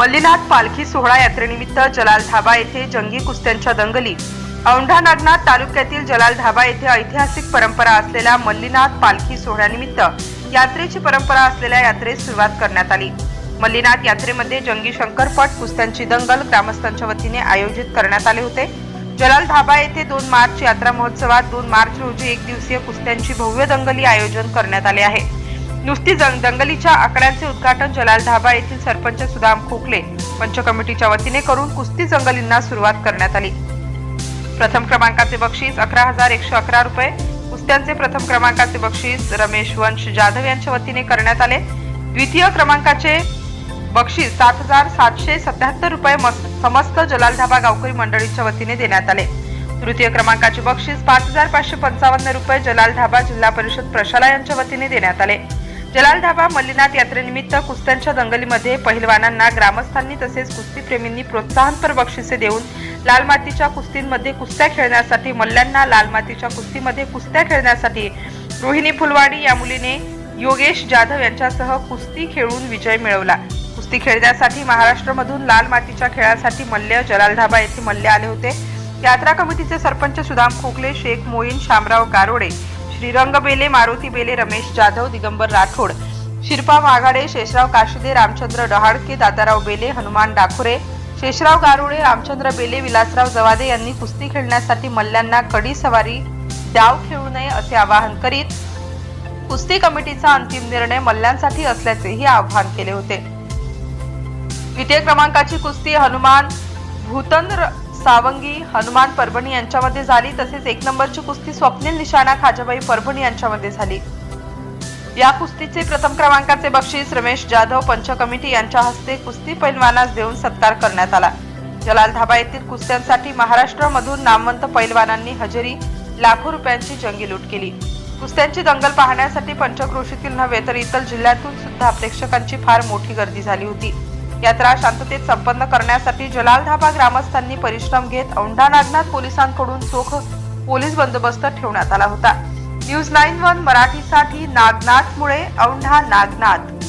मल्लीनाथ पालखी सोहळा यात्रेनिमित्त जलाल धाबा येथे जंगी कुस्त्यांच्या दंगली. औंढा नागनाथ तालुक्यातील जलाल धाबा येथे ऐतिहासिक परंपरा असलेल्या मल्लीनाथ पालखी सोहळ्यानिमित्त यात्रेची परंपरा असलेल्या यात्रेस सुरुवात करण्यात आली. मल्लीनाथ यात्रेमध्ये जंगी शंकरपट कुस्त्यांची दंगल ग्रामस्थांच्या वतीने आयोजित करण्यात आले होते. जलाल धाबा येथे दोन मार्च यात्रा महोत्सवात दोन मार्च रोजी एक दिवसीय कुस्त्यांची भव्य दंगली आयोजन करण्यात आले आहे. नुसती जंग दंगलीच्या आकड्यांचे उद्घाटन जलाल धाबा येथील सरपंच सुदाम खोकले पंच कमिटीच्या वतीने करून कुस्ती जंगलींना सुरुवात करण्यात आली. प्रथम क्रमांकाचे बक्षीस अकरा हजार एकशे अकरा रुपये. कुस्त्यांचे प्रथम क्रमांकाचे बक्षीस रमेश वंश जाधव यांच्या वतीने करण्यात आले. द्वितीय क्रमांकाचे बक्षीस सात हजार सातशे सत्याहत्तर रुपये समस्त जलाल धाबा गावकरी मंडळीच्या वतीने देण्यात आले. तृतीय क्रमांकाचे बक्षीस पाच हजार पाचशे पंचावन्न रुपये जलाल धाबा जिल्हा परिषद प्रशाला यांच्या वतीने देण्यात आले. जलाल धाबा मल्लीनाथ यात्रेनिमित्त कुस्त्यांच्या दंगलीमध्ये पहिलवानांना ग्रामस्थांनी तसेच कुस्तीप्रेमींनी प्रोत्साहनपर बक्षिसे देऊन लाल मातीच्या कुस्तींमध्ये कुस्त्या खेळण्यासाठी मल्ल्यांना लाल मातीच्या कुस्तीमध्ये कुस्त्या खेळण्यासाठी रोहिणी फुलवाडी या मुलीने योगेश जाधव यांच्यासह कुस्ती खेळून विजय मिळवला. कुस्ती खेळण्यासाठी महाराष्ट्रामधून लाल मातीच्या खेळासाठी मल्ल्य जलाल धाबा येथे मल्ल्य आले होते. यात्रा कमिटीचे सरपंच सुदाम खोकले शेख मोईन शामराव गारोडे श्रीरंग बेले मारुती बेले रमेश जाधव दिगंबर राठोड शिरपा माघाडे शेषराव काशिदे रामचंद्र डहाडके दादाराव बेले हनुमान डाखुरे शेषराव गारुडे रामचंद्र बेले विलासराव जवादे यांनी कुस्ती खेळण्यासाठी मल्ल्यांना कडी सवारी डाव खेळू नये असे आवाहन करीत कुस्ती कमिटीचा अंतिम निर्णय मल्ल्यांसाठी असल्याचेही आवाहन केले होते. द्वितीय क्रमांकाची कुस्ती हनुमान भूतन सावंगी हनुमान परभणी यांच्यामध्ये झाली तसेच एक नंबरची कुस्ती स्वप्नील निशाणा खाजाबाई परभणी यांच्यामध्ये झाली. या कुस्तीचे प्रथम क्रमांकाचे बक्षीस रमेश जाधव पंच कमिटी यांच्या हस्ते कुस्ती पैलवानास देऊन सत्कार करण्यात आला. जलाल धाबा येथील कुस्त्यांसाठी महाराष्ट्रामधून नामवंत पैलवानांनी हजेरी लाखो रुपयांची जंगी लूट केली. कुस्त्यांची दंगल पाहण्यासाठी पंचक्रोशीतील नव्हे तर इतर जिल्ह्यातून सुद्धा प्रेक्षकांची फार मोठी गर्दी झाली होती. यात्रा शांततेत संपन्न करण्यासाठी जलाल धाबा ग्रामस्थांनी परिश्रम घेत औंढा नागनाथ पोलिसांकडून चोख पोलीस बंदोबस्त ठेवण्यात आला होता. न्यूज नाईन वन मराठीसाठी नागनाथमुळे औंढा नागनाथ.